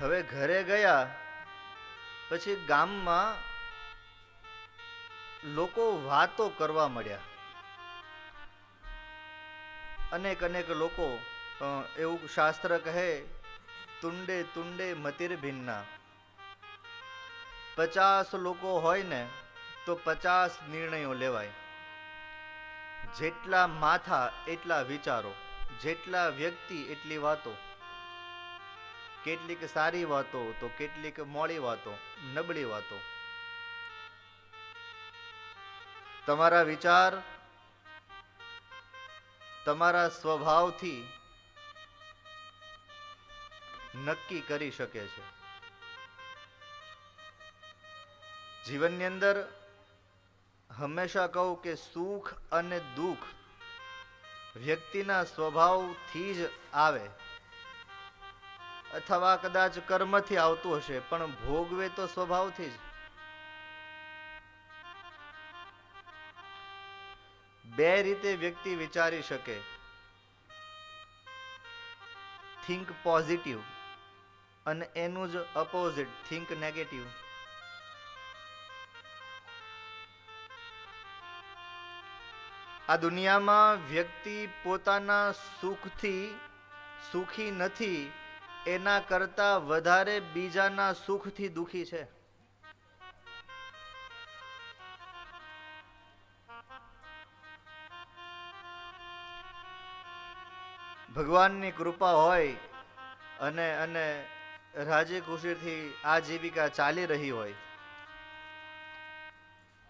હવે ઘરે ગયા, પછી ગામમાં લોકો વાતો કરવા મળ્યા. અનેક અનેક લોકો એવું શાસ્ત્ર કહે, તુંડે તુંડે મતિર ભિન્ના. પચાસ લોકો હોય ને, તો પચાસ નિર્ણયો લેવાય. જેટલા માથા એટલા વિચારો, જેટલા વ્યક્તિ એટલી વાતો. કેટલીક સારી વાતો, તો કેટલીક મોડી વાતો, નબળી વાતો. તમારા વિચાર, તમારા સ્વભાવથી નક્કી કરી શકે છે. જીવનની અંદર હંમેશા કહું કે સુખ અને દુઃખ વ્યક્તિના સ્વભાવથી જ આવે. અથવા કદાચ કર્મથી આવતું હશે, પણ ભોગવે તો સ્વભાવથી જ. બે રીતે વ્યક્તિ વિચારી શકે. થિંક પોઝિટિવ અને એનું જ અપોઝિટ થિંક નેગેટિવ આ દુનિયામાં વ્યક્તિ પોતાના સુખથી, સુખી નથી એના કરતા વધારે બીજાના સુખથી દુખી છે. ભગવાનની કૃપા હોય અને અને રાજી ખુશીથી આ જીવિકા ચાલી રહી હોય.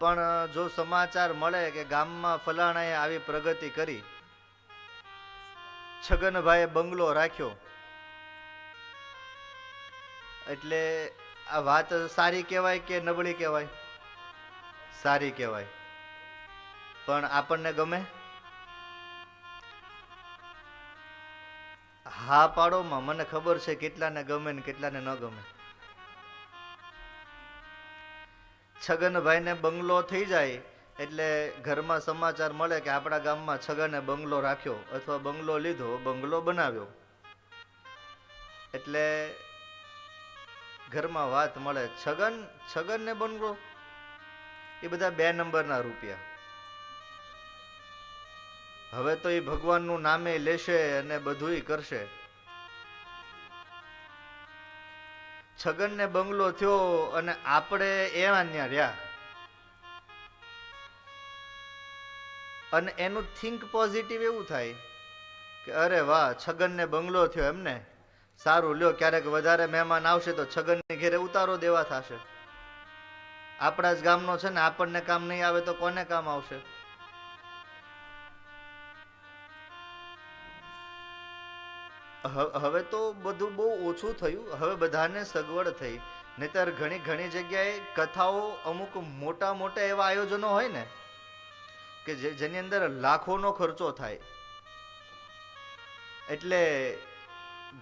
પણ જો સમાચાર મળે કે ગામમાં ફલાણાએ આવી પ્રગતિ કરી, છગનભાઈએ બંગલો રાખ્યો એટલે આ વાત સારી કહેવાય કે નબળી કહેવાય? સારી કહેવાય. પણ આપણને ગમે? હા પાડોમાં મને ખબર છે કેટલાને ગમે ને કેટલાને ન ગમે. છગનભાઈને બંગલો થઈ જાય એટલે ઘરમાં સમાચાર મળે કે આપણા ગામમાં છગને બંગલો રાખ્યો અથવા બંગલો લીધો, બંગલો બનાવ્યો. એટલે ઘરમાં વાત મળે. છગન છગન ને બંગલો? એ બધા બે નંબરના રૂપિયા. હવે તો એ ભગવાનનું નામે લેશે અને બધુંય કરશે. છગનને બંગલો થયો અને આપણે એવા ત્યાં રહ્યા. અને એનું થિંક પોઝિટિવ એવું થાય કે અરે વાહ, છગનને બંગલો થયો એમને. સારું, લ્યો, ક્યારેક વધારે મહેમાન આવશે તો છગનને ઘેરે ઉતારો દેવા થશે. આપણા જ ગામનો છે ને, આપણને કામ નહીં આવે તો કોને કામ આવશે? હવે તો બધું બહુ ઓછું થયું. હવે બધાને સગવડ થઈ. નહીતર ઘણી ઘણી જગ્યાએ કથાઓ અમુક મોટા મોટા એવા આયોજનો હોય ને, કે જે, જેની અંદર લાખોનો ખર્ચો થાય. એટલે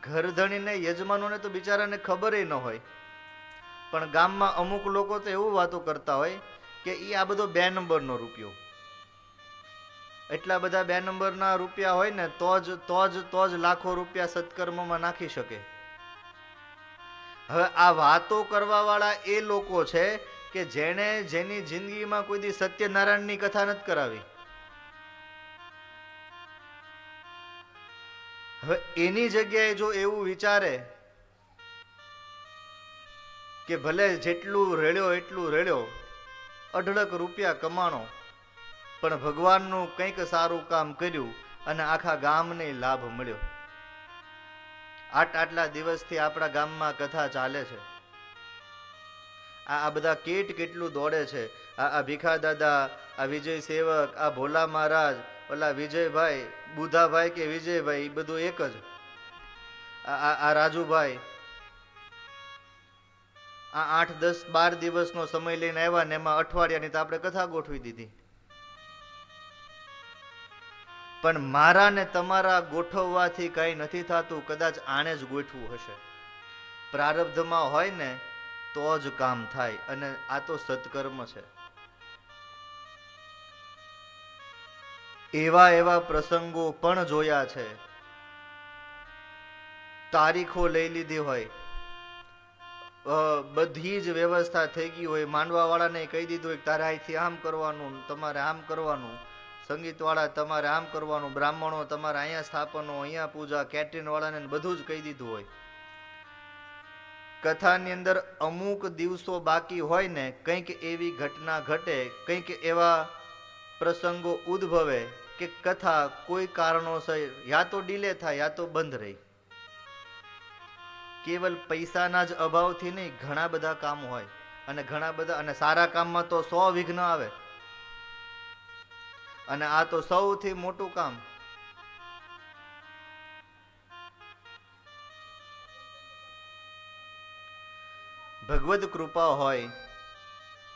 ઘરધણીને, યજમાનોને તો બિચારાને ખબર ન હોય. પણ ગામમાં અમુક લોકો તો એવું વાતો કરતા હોય કે એ આ બધો બે નંબરનો રૂપિયો. એટલા બધા બે નંબરના રૂપિયા હોય ને, તો જ તો જ તો જ લાખો રૂપિયા સત્કર્મમાં નાખી શકે. હવે આ વાતો કરવાવાળા એ લોકો છે કે જેણે જેની જિંદગીમાં કોઈ દી સત્યનારાયણની કથા નથી કરાવી. હવે એની જગ્યાએ જો એવું વિચારે કે ભલે જેટલું રેડ્યો એટલું રેડ્યો, અઢળક રૂપિયા કમાણો, પણ ભગવાનનું કંઈક સારું કામ કર્યું અને આખા ગામને લાભ મળ્યો. આટ આટલા દિવસથી આપણા ગામમાં કથા ચાલે છે. આ આ બધા કેટ કેટલું દોડે છે. આ આ ભીખા દાદા આ વિજય સેવક, આ ભોલા મહારાજ ઓલા વિજયભાઈ, બુધાભાઈ કે વિજયભાઈ બધું એક જ. આ રાજુભાઈ. આ આઠ, દસ, બાર દિવસનો સમય લઈને આવ્યા ને એમાં અઠવાડિયાની તો આપણે કથા ગોઠવી દીધી. પણ મારા ને તમારા ગોઠવવાથી કંઈ નથી થતું, કદાચ આણે જ ગોઠવું હશે. પ્રારબ્ધમાં હોય ને, તો જ કામ થાય, અને આ તો સત્કર્મ છે. એવા એવા પ્રસંગો પણ જોયા છે. તારીખો લઈ લીધી હોય. બધી જ વ્યવસ્થા થઈ ગઈ હોય. માંડવાવાળાને કહી દીધું હોય તારે અહીંથી આમ કરવાનું, તમારે આમ કરવાનું. સંગીતવાળા તમારે આમ કરવાનું, બ્રાહ્મણો તમારે અહીંયા સ્થાપનો, અહીંયા પૂજા, કેટરીનવાળાને બધું જ કહી દીધું હોય. કથાની અંદર અમુક દિવસો બાકી હોય ને, કંઈક એવી ઘટના ઘટે, કંઈક એવા પ્રસંગો ઉદ્ભવે. કે કથા કોઈ કારણોસર યા તો ડીલે થાય, યા તો બંધ રહી. કેવલ પૈસાના જ અભાવથી નહીં, ઘણા બધા કામ હોય. અને ઘણા બધા, અને સારા કામમાં તો સો વિઘ્ન આવે. અને આ તો સૌથી મોટું કામ. ભગવદ કૃપા હોય,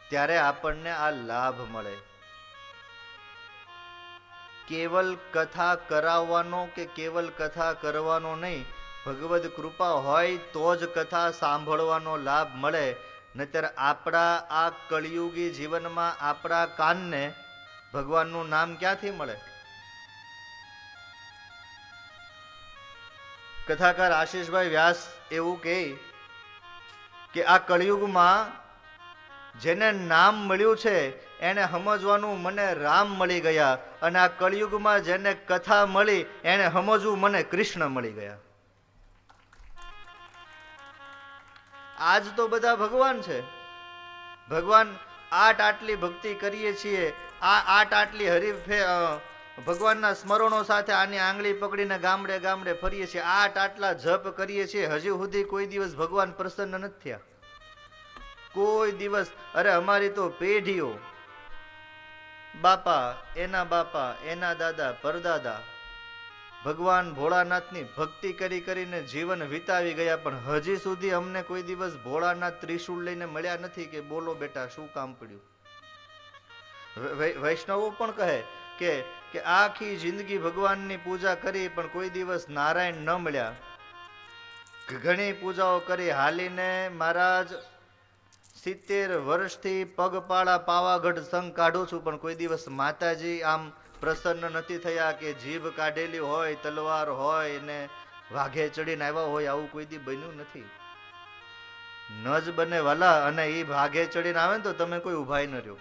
ત્યારે આપણને આ લાભ મળે. કેવલ કથા કરાવવાનો કે કેવલ કથા કરવાનો નહીં. ભગવદ કૃપા હોય તો જ કથા સાંભળવાનો લાભ મળે. નહીતર આપણા આ કળિયુગી જીવનમાં આપણા કાનને ભગવાનનું નામ ક્યાંથી મળે? કથાકાર આશીષભાઈ વ્યાસ એવું કહે કે આ કળિયુગમાં જેને નામ મળ્યું છે, એને સમજવાનું મને રામ મળી ગયા. અને આ કળિયુગમાં જેને કથા મળી, એને સમજવું મને કૃષ્ણ મળી ગયા. આજ તો બધા ભગવાન છે. ભગવાન આટ આટલી ભક્તિ કરીએ છીએ. આ આટ આટલી હરીફે ભગવાનના સ્મરણો સાથે આની આંગળી પકડીને ગામડે ગામડે ફરીએ છીએ. આટ આટલા જપ કરીએ છીએ. હજી સુધી કોઈ દિવસ ભગવાન પ્રસન્ન નથી થયા. કોઈ દિવસ, અરે અમારી તો પેઢીઓ બાપા, એના બાપા, એના દાદા, પરદાદા. ભગવાન ભોળાનાથની ભક્તિ કરી કરીને જીવન વિતાવી ગયા, પણ હજી સુધી અમને કોઈ દિવસ ભોળાનાથ ત્રિશૂળ લઈને મળ્યા નથી કે બોલો બેટા, શું કામ પડ્યું? વૈષ્ણવો પણ કહે કે કે આખી જિંદગી ભગવાનની પૂજા કરી, પણ કોઈ દિવસ નારાયણ ન મળ્યા. ઘણી પૂજાઓ કરી. હાલીને મહારાજ સિત્તેર વર્ષથી પગપાળા પાવાગઢ સંઘ કાઢું છું, પણ કોઈ દિવસ માતાજી આમ પ્રસન્ન નથી થયા કે જીભ કાઢેલી હોય, તલવાર હોય ને વાઘે ચડીને આવ્યા હોય, આવું કોઈ દી બન્યું નથી. ન જ બને વાલા અને એ ભાગે ચડીને આવે ને તો તમે કોઈ ઉભાઈ ન રહ્યો.